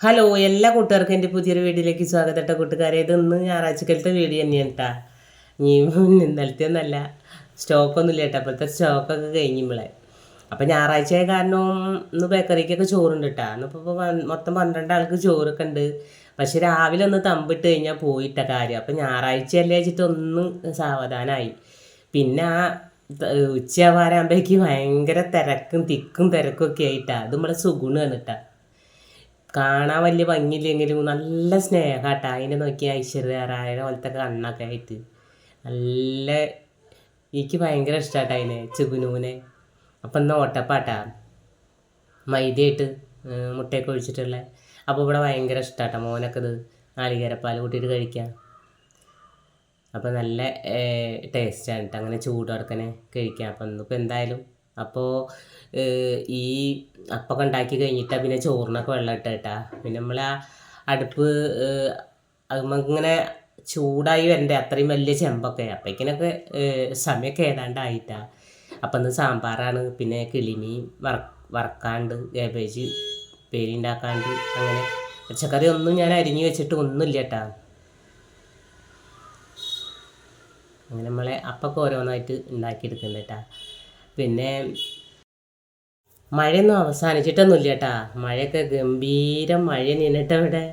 Hello എല്ലാ കൂട്ടുകാർക്കും എന്റെ പുതിയൊരു വീഡിയോയിലേക്ക് സ്വാഗതം കേട്ടോ കൂട്ടുകാരെ. ഇതൊന്ന് ഞായറാഴ്ചക്കലത്തെ വീഡിയോ തന്നെയാണ് കേട്ടാ നീ ഇന്നലത്തെ ഒന്നല്ല സ്റ്റോക്കൊന്നുമില്ല കേട്ടോ അപ്പോഴത്തെ സ്റ്റോക്കൊക്കെ കഴിഞ്ഞുമ്പോളെ അപ്പം ഞായറാഴ്ച ആയ കാരണം ഇന്ന് ബേക്കറിക്കൊക്കെ ചോറുണ്ട് കേട്ടോ ഇന്നിപ്പോൾ മൊത്തം പന്ത്രണ്ട് ആൾക്ക് ചോറൊക്കെ ഉണ്ട്. പക്ഷെ രാവിലെ ഒന്ന് തമ്പിട്ട് കഴിഞ്ഞാൽ പോയിട്ട കാര്യം. അപ്പം ഞായറാഴ്ച അല്ലേ വെച്ചിട്ട് ഒന്ന് സാവധാനമായി പിന്നെ ആ ഉച്ചയാവാറാകുമ്പോഴേക്ക് ഭയങ്കര തിരക്കും തിക്കും തിരക്കും ഒക്കെ ആയിട്ടാണ് അത് നമ്മളെ സുഗുണമാണ് കേട്ടോ കാണാൻ വലിയ ഭംഗിയില്ലെങ്കിലും നല്ല സ്നേഹമാട്ടാ അതിനെ നോക്കി ഐശ്വര്യ പോലത്തെ കണ്ണൊക്കെ ആയിട്ട്. നല്ല എനിക്ക് ഭയങ്കര ഇഷ്ടമാട്ടാ അതിനെ ചുഗുനൂനെ അപ്പം എന്നാൽ ഓട്ടപ്പാട്ടാ. മൈദയായിട്ട് മുട്ടയൊക്കെ ഒഴിച്ചിട്ടുള്ള. അപ്പോൾ ഇവിടെ ഭയങ്കര ഇഷ്ടമാട്ടോ മോനൊക്കെ ഇത്. നാളികേരപ്പാൽ കൂട്ടിയിട്ട് കഴിക്കാം. അപ്പോൾ നല്ല ടേസ്റ്റാണ് കേട്ടോ അങ്ങനെ ചൂടോടക്കനെ കഴിക്കാം. അപ്പം ഇന്നിപ്പോൾ എന്തായാലും അപ്പോൾ ഈ അപ്പൊക്കെ ഉണ്ടാക്കി കഴിഞ്ഞിട്ടാണ് പിന്നെ ചോറിനൊക്കെ വെള്ളം ഇട്ടേട്ടാ പിന്നെ നമ്മൾ ആ അടുപ്പ് ഇങ്ങനെ ചൂടായി വരണ്ടേ അത്രയും വലിയ ചെമ്പൊക്കെ. അപ്പോഴേക്കിനൊക്കെ സമയമൊക്കെ ഏതാണ്ടായിട്ടാ. അപ്പം ഇന്ന് സാമ്പാറാണ് പിന്നെ കിളിമീൻ വറ വറക്കാണ്ട് കേബേജ് പേരി ഉണ്ടാക്കാണ്ട് അങ്ങനെ. പച്ചക്കറി ഒന്നും ഞാൻ അരിഞ്ഞു വെച്ചിട്ട് ഒന്നുമില്ല കേട്ടാ അങ്ങനെ നമ്മളെ അപ്പൊക്കെ ഓരോന്നായിട്ട് ഉണ്ടാക്കിയെടുക്കുന്നുണ്ട് കേട്ടാ. പിന്നെ മഴയൊന്നും അവസാനിച്ചിട്ടൊന്നുമില്ല കേട്ടാ. മഴയൊക്കെ ഗംഭീരം മഴ നിന്നിട്ട് അവിടെ.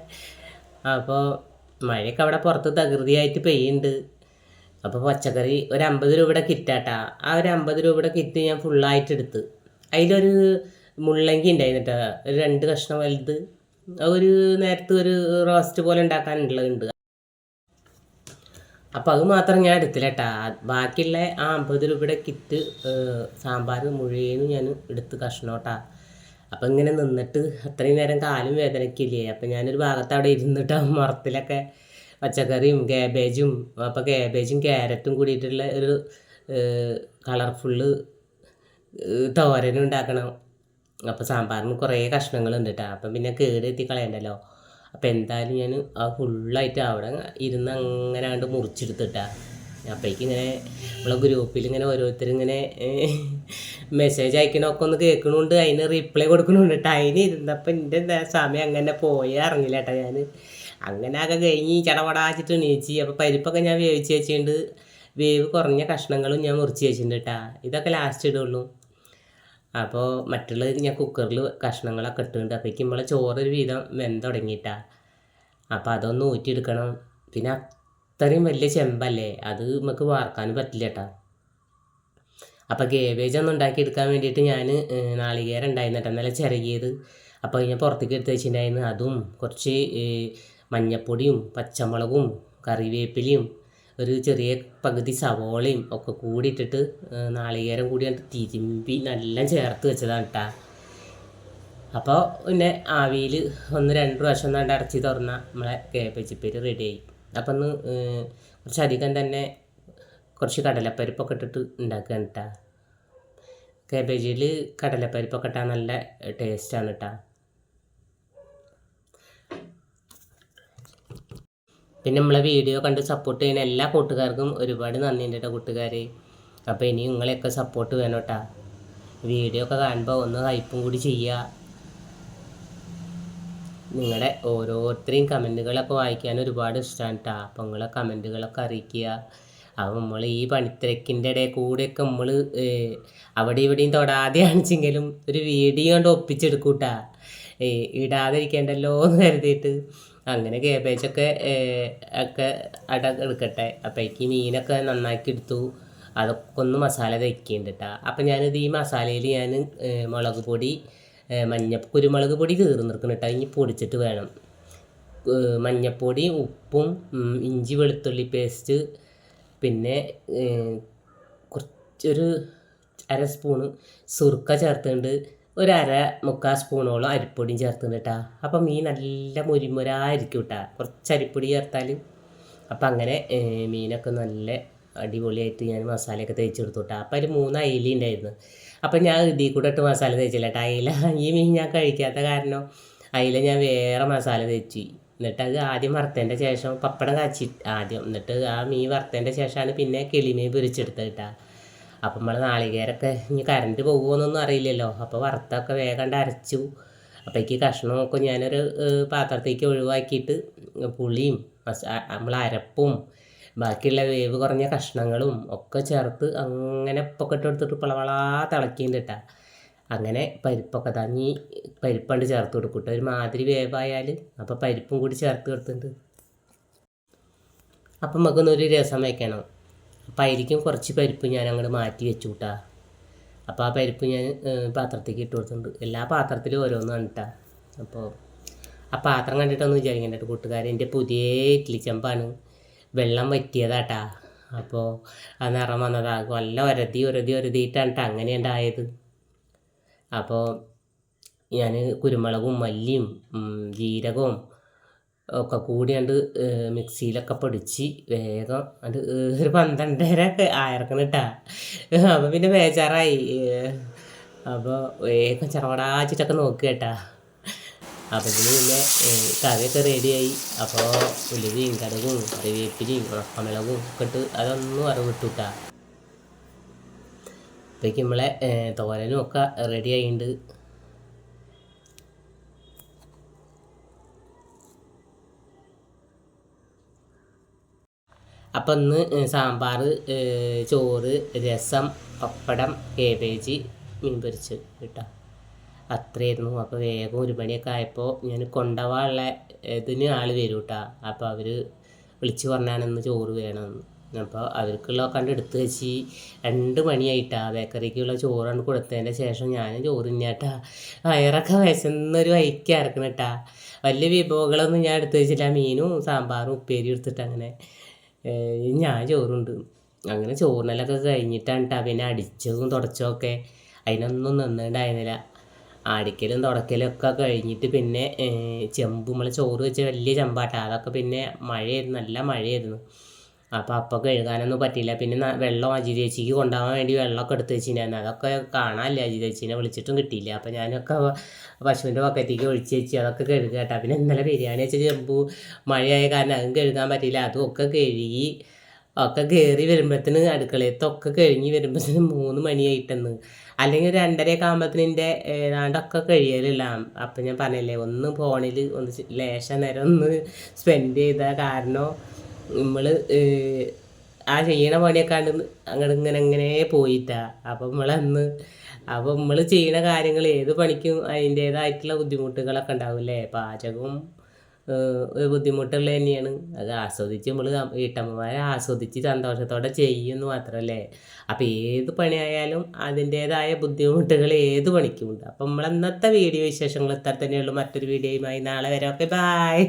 അപ്പോൾ മഴയൊക്കെ അവിടെ പുറത്ത് തകൃതിയായിട്ട് പെയ്യുന്നുണ്ട്. അപ്പോൾ പച്ചക്കറി ഒരു അമ്പത് രൂപയുടെ കിറ്റാട്ടാ ആ ഒരു അമ്പത് രൂപയുടെ കിറ്റ് ഞാൻ ഫുള്ളായിട്ട് എടുത്ത്. അതിലൊരു മുള്ളങ്കി ഉണ്ടായിരുന്നിട്ടാ ഒരു രണ്ട് കഷ്ണം വലുത്. ഒരു നേരത്തെ ഒരു റോസ്റ്റ് പോലെ ഉണ്ടാക്കാനുള്ളതുണ്ട് അപ്പോൾ അത് മാത്രം ഞാൻ എടുത്തില്ല കേട്ടാ ബാക്കിയുള്ള ആ അമ്പത് രൂപയുടെ കിറ്റ് സാമ്പാർ മുഴുവനും ഞാൻ എടുത്ത് കഷ്ണം കേട്ടാ അപ്പം ഇങ്ങനെ നിന്നിട്ട് അത്രയും നേരം കാലും വേദനയ്ക്കില്ലേ? അപ്പം ഞാനൊരു ഭാഗത്ത് അവിടെ ഇരുന്നിട്ട് മറത്തിലൊക്കെ പച്ചക്കറിയും കാബേജും അപ്പോൾ കാബേജും ക്യാരറ്റും കൂടിയിട്ടുള്ള ഒരു കളർഫുള്ള് തോരനും ഉണ്ടാക്കണം. അപ്പോൾ സാമ്പാറിന് കുറേ കഷ്ണങ്ങളുണ്ട് കേട്ടോ അപ്പം പിന്നെ കേടെത്തി കളയണ്ടല്ലോ അപ്പോൾ എന്തായാലും ഞാൻ ആ ഫുള്ളായിട്ട് അവിടെ ഇരുന്ന് അങ്ങനെ കണ്ട് മുറിച്ചെടുത്തിട്ടാ. അപ്പോഴേക്കും ഇങ്ങനെ നമ്മളെ ഗ്രൂപ്പിൽ ഇങ്ങനെ ഓരോരുത്തർ ഇങ്ങനെ മെസ്സേജ് അയക്കണമൊക്കെ ഒന്ന് കേൾക്കണുണ്ട്. അതിന് റിപ്ലൈ കൊടുക്കണുണ്ട് കേട്ടോ അതിന് ഇരുന്നപ്പോൾ എന്റെ സമയം അങ്ങനെ പോയേ അറിഞ്ഞില്ല കേട്ടോ ഞാൻ അങ്ങനെ ആകെ കഴിഞ്ഞ് ചടപടാച്ചിട്ട് എണീച്ച്. അപ്പോൾ പരിപ്പൊക്കെ ഞാൻ വേവിച്ച് വെച്ചിട്ടുണ്ട്. വേവ് കുറഞ്ഞ കഷ്ണങ്ങളും ഞാൻ മുറിച്ച് വെച്ചിട്ടുണ്ട് കേട്ടോ ഇതൊക്കെ ലാസ്റ്റ് ഇടുള്ളൂ. അപ്പോൾ മറ്റുള്ളത് ഞാൻ കുക്കറിൽ കഷ്ണങ്ങളൊക്കെ ഇട്ടിട്ടുണ്ട്. അപ്പോഴേക്കും നമ്മളെ ചോറൊരു വീതം വെന്ത് തുടങ്ങിയിട്ടാ. അപ്പോൾ അതൊന്ന് ഊറ്റിയെടുക്കണം. പിന്നെ അത്രയും വലിയ ചെമ്പല്ലേ അത് നമുക്ക് വാർക്കാനും പറ്റില്ല കേട്ടോ അപ്പോൾ കേബേജ് ഒന്ന് ഉണ്ടാക്കിയെടുക്കാൻ വേണ്ടിയിട്ട് ഞാൻ നാളികേരം ഉണ്ടായിരുന്നു കേട്ടോ നല്ല ചിറകിയത്. അപ്പോൾ ഞാൻ പുറത്തേക്ക് എടുത്ത് വെച്ചിട്ടുണ്ടായിരുന്നു. അതും കുറച്ച് മഞ്ഞപ്പൊടിയും പച്ചമുളകും കറിവേപ്പിലയും ഒരു ചെറിയ പകുതി സവോളയും ഒക്കെ കൂടി ഇട്ടിട്ട് നാളികേരം കൂടി തിരുമ്പി നല്ല ചേർത്ത് വെച്ചതാണ് കേട്ടോ അപ്പോൾ പിന്നെ ആവിയിൽ ഒന്ന് രണ്ട് പ്രാവശ്യം ഒന്നാണ്ട് അടച്ച് തുറന്ന നമ്മളെ കേപ്പച്ചിപ്പേര് റെഡിയായി അപ്പം ഒന്ന് കുറച്ചധികം തന്നെ കുറച്ച് കടലപ്പരിപ്പൊക്കെ ഇട്ടിട്ട് ഉണ്ടാക്കുകയാണ് കേട്ടോ കേബേജിൽ കടലപ്പരിപ്പൊക്കെ ഇട്ടാൽ നല്ല ടേസ്റ്റാണ് കേട്ടോ പിന്നെ നമ്മളെ വീഡിയോ കണ്ട് സപ്പോർട്ട് ചെയ്യുന്ന എല്ലാ കൂട്ടുകാർക്കും ഒരുപാട് നന്ദിയുണ്ട് കേട്ടോ കൂട്ടുകാരെ. അപ്പോൾ ഇനി നിങ്ങളെയൊക്കെ സപ്പോർട്ട് വേണം കേട്ടോ വീഡിയോ ഒക്കെ കാണുമ്പോൾ ഒന്ന് ഹൈപ്പും കൂടി ചെയ്യുക നിങ്ങളുടെ ഓരോരുത്തരെയും കമന്റുകളൊക്കെ വായിക്കാൻ ഒരുപാട് ഇഷ്ടമാണ് കേട്ടോ അപ്പോൾ നിങ്ങളെ കമന്റുകളൊക്കെ അറിയിക്കുക. അപ്പോൾ നമ്മൾ ഈ പണിത്തിരക്കിന്റെ ഇടയിൽ കൂടെയൊക്കെ നമ്മൾ അവിടെ ഇവിടെയും തൊടാതെ ആണിച്ചെങ്കിലും ഒരു വീഡിയോ കൊണ്ട് ഒപ്പിച്ചെടുക്കൂട്ടാ. ഇടാതിരിക്കേണ്ടല്ലോ എന്ന് കരുതിയിട്ട് അങ്ങനെ കേബേജൊക്കെ ഒക്കെ അട എടുക്കട്ടെ. അപ്പോഴേക്ക് മീനൊക്കെ നന്നാക്കി എടുത്തു. അതൊക്കെ ഒന്ന് മസാല തയ്ക്കുന്നുണ്ട് കേട്ടോ അപ്പം ഞാനിത് ഈ മസാലയിൽ ഞാൻ മുളക് പൊടി മഞ്ഞ കുരുമുളക് പൊടി തീർന്നിരിക്കണം കേട്ടോ ഇനി പൊടിച്ചിട്ട് വേണം. മഞ്ഞപ്പൊടി ഉപ്പും ഇഞ്ചി വെളുത്തുള്ളി പേസ്റ്റ് പിന്നെ കുറച്ചൊരു അര സ്പൂണ് സുർക്ക ചേർത്തുകൊണ്ട് ഒരു അര മുക്കാൽ സ്പൂണോളം അരിപ്പൊടിയും ചേർത്തുണ്ട് കേട്ടോ അപ്പം മീൻ നല്ല മുരിമുരായിരിക്കും കേട്ടോ കുറച്ച് അരിപ്പൊടി ചേർത്താൽ അപ്പം അങ്ങനെ മീനൊക്കെ നല്ല അടിപൊളിയായിട്ട് ഞാൻ മസാലയൊക്കെ തേച്ച് കൊടുത്തു കേട്ടോ അപ്പം അതിൽ മൂന്ന് അയില ഉണ്ടായിരുന്നു. അപ്പം ഞാൻ ഇതിൽ കൂടെ ഇട്ട് മസാല തേച്ചില്ല കേട്ടോ അയില ഈ മീൻ ഞാൻ കഴിക്കാത്ത കാരണം അയില ഞാൻ വേറെ മസാല തേച്ചു. എന്നിട്ട് അത് ആദ്യം വറുത്തതിന്റെ ശേഷം പപ്പടം കാച്ചി ആദ്യം. എന്നിട്ട് ആ മീൻ വറുത്തതിന്റെ ശേഷമാണ് പിന്നെ കിളിമീൻ പൊരിച്ചെടുത്തത് കേട്ടോ അപ്പം നമ്മൾ നാളികേരൊക്കെ ഇനി കറണ്ട് പോകുമോന്നൊന്നും അറിയില്ലല്ലോ. അപ്പോൾ വറുത്തൊക്കെ വേഗം അരച്ചു. അപ്പോഴേക്ക് കഷ്ണമൊക്കെ ഞാനൊരു പാത്രത്തേക്ക് ഒഴിവാക്കിയിട്ട് പുളിയും നമ്മൾ അരപ്പും ബാക്കിയുള്ള വേവ് കുറഞ്ഞ കഷ്ണങ്ങളും ഒക്കെ ചേർത്ത് അങ്ങനെ ഉപ്പൊക്കെ എടുത്തിട്ട് പളവളാ തിളക്കിയിട്ടാ അങ്ങനെ പരിപ്പൊക്കെ തങ്ങി പരിപ്പണ്ട് ചേർത്ത് കൊടുക്കും ഒരു മാതിരി വേവായാൽ അപ്പോൾ പരിപ്പും കൂടി ചേർത്ത് കൊടുത്തിട്ടുണ്ട് അപ്പം നമുക്കൊന്നൊരു രസം വയ്ക്കണം അപ്പം ആയിരിക്കും കുറച്ച് പരിപ്പ് ഞാൻ അങ്ങോട്ട് മാറ്റി വെച്ചു കൂട്ടാ അപ്പോൾ ആ പരിപ്പ് ഞാൻ പാത്രത്തേക്ക് ഇട്ട് കൊടുത്തിട്ടുണ്ട്. എല്ലാ പാത്രത്തിലും ഓരോന്നും കേട്ടാ അപ്പോൾ ആ പാത്രം കണ്ടിട്ടൊന്നും വിചാരിക്കേണ്ട കൂട്ടുകാർ എന്റെ പുതിയ ഇഡ്ലി ചെമ്പാണ്. വെള്ളം വറ്റിയതാട്ടാ. അപ്പോൾ ആ നിറം വന്നതാ നല്ല ഒരതി ഒരതി ഒരതിയിട്ടാണ് അങ്ങനെ ഉണ്ടായത് അപ്പോൾ ഞാൻ കുരുമുളകും മല്ലിയും ജീരകവും ഒക്കെ കൂടി കണ്ട് മിക്സിയിലൊക്കെ പൊടിച്ച് വേഗം അത് ഒരു പന്ത്രണ്ടര ആയിരക്കണം കേട്ടാ അപ്പം പിന്നെ ബേജാറായി അപ്പോൾ വേഗം ചെറവടാച്ചിട്ടൊക്കെ നോക്കുക കേട്ടാ അപ്പം ഇതിന് പിന്നെ കറിയൊക്കെ റെഡിയായി അപ്പോൾ ഉലുവയും കടുകും കറിവേപ്പിലയും ഉണക്കമിളകും ഒക്കെ ഇട്ട് അതൊന്നും അറിവിട്ടു കേട്ടാ അപ്പോഴേക്കും നമ്മളെ തോരനും ഒക്കെ റെഡി ആയിട്ടുണ്ട് അപ്പം ഇന്ന് സാമ്പാർ ചോറ് രസം പപ്പടം കേബേജ് മീൻ പൊരിച്ച് കേട്ടോ. അത്രയായിരുന്നു. അപ്പോൾ വേഗം ഒരു മണിയൊക്കെ ആയപ്പോൾ ഞാൻ കൊണ്ടുപോകാനുള്ള ഇതിന് ആൾ വരും കേട്ടോ അപ്പോൾ അവർ വിളിച്ച് പറഞ്ഞാണ് ഇന്ന് ചോറ് വേണമെന്ന് അപ്പോൾ അവർക്കുള്ള കണ്ട് എടുത്ത് വെച്ച് രണ്ട് മണിയായിട്ടാ. ബേക്കറിക്കുള്ള ചോറാണ് കൊടുത്തതിന്റെ ശേഷം ഞാൻ ചോറ് തിന്നാട്ടാ വയറൊക്കെ വിശന്നൊരു വൈക്ക് ഇറക്കണം കേട്ടാ വലിയ വിഭവങ്ങളൊന്നും ഞാൻ എടുത്ത് വെച്ചില്ല. മീനും സാമ്പാറും ഉപ്പേരി എടുത്തിട്ട് അങ്ങനെ ഞാൻ ചോറുണ്ട്. അങ്ങനെ ചോറിനലൊക്കെ കഴിഞ്ഞിട്ടാണ് പിന്നെ അടിച്ചതും തുടച്ചതൊക്കെ. അതിനൊന്നും നിന്നിട്ടുണ്ടായിരുന്നില്ല. അടിക്കലും തുടക്കലും ഒക്കെ കഴിഞ്ഞിട്ട് പിന്നെ ചെമ്പ് നമ്മളെ ചോറ് വെച്ച വലിയ ചെമ്പാട്ടാ. അതൊക്കെ പിന്നെ മഴയായിരുന്നു നല്ല മഴയായിരുന്നു. അപ്പോൾ അപ്പം കഴുകാനൊന്നും പറ്റിയില്ല. പിന്നെ വെള്ളം അജിത ചേച്ചിക്ക് കൊണ്ടുപോകാൻ വേണ്ടി വെള്ളമൊക്കെ എടുത്ത് വെച്ചിട്ടുണ്ടായിരുന്നു. അതൊക്കെ കാണാനില്ല. അജിത ചേച്ചീനെ വിളിച്ചിട്ടും കിട്ടിയില്ല. അപ്പോൾ ഞാനൊക്കെ പശുവിന്റെ പക്കത്തേക്ക് ഒഴിച്ച് വെച്ച് അതൊക്കെ കഴുകുക കേട്ടോ. പിന്നെ ഇന്നലെ ബിരിയാണി വെച്ച് ചെമ്പു മഴയായ കാരണം അതും കഴുകാൻ പറ്റിയില്ല. അതും ഒക്കെ കഴുകി ഒക്കെ കയറി വരുമ്പോഴത്തേന് അടുക്കളയത്തൊക്കെ കഴിഞ്ഞ് വരുമ്പോഴത്തേന് മൂന്ന് മണിയായിട്ടെന്ന്. അല്ലെങ്കിൽ ഒരു രണ്ടരയൊക്കെ ആകുമ്പോഴത്തേന് എന്റെ ഏതാണ്ടൊക്കെ കഴിയലില്ല. അപ്പം ഞാൻ പറഞ്ഞില്ലേ ഒന്ന് ഫോണിൽ ഒന്ന് ലേശ നേരം ഒന്ന് സ്പെൻഡ് ചെയ്ത കാരണം നമ്മൾ ആ ചെയ്യണ പണിയൊക്കെ അങ്ങോട്ട് ഇങ്ങനെ ഇങ്ങനെ പോയിട്ടാ. അപ്പം നമ്മളന്ന് അപ്പം നമ്മൾ ചെയ്യണ കാര്യങ്ങൾ ഏത് പണിക്കും അതിന്റേതായിട്ടുള്ള ബുദ്ധിമുട്ടുകളൊക്കെ ഉണ്ടാവില്ലേ? പാചകവും ഒരു ബുദ്ധിമുട്ടുള്ള തന്നെയാണ്. അത് ആസ്വദിച്ച് നമ്മൾ വീട്ടമ്മമാരെ ആസ്വദിച്ച് സന്തോഷത്തോടെ ചെയ്യുന്നു മാത്രമല്ലേ അപ്പോൾ ഏത് പണിയായാലും അതിന്റേതായ ബുദ്ധിമുട്ടുകൾ ഏത് പണിക്കും ഉണ്ട് അപ്പം നമ്മൾ ഇന്നത്തെ വീഡിയോ വിശേഷങ്ങൾ ഇത്ര തന്നെയുള്ളൂ. മറ്റൊരു വീഡിയോയുമായി നാളെ വരെ. Okay bye.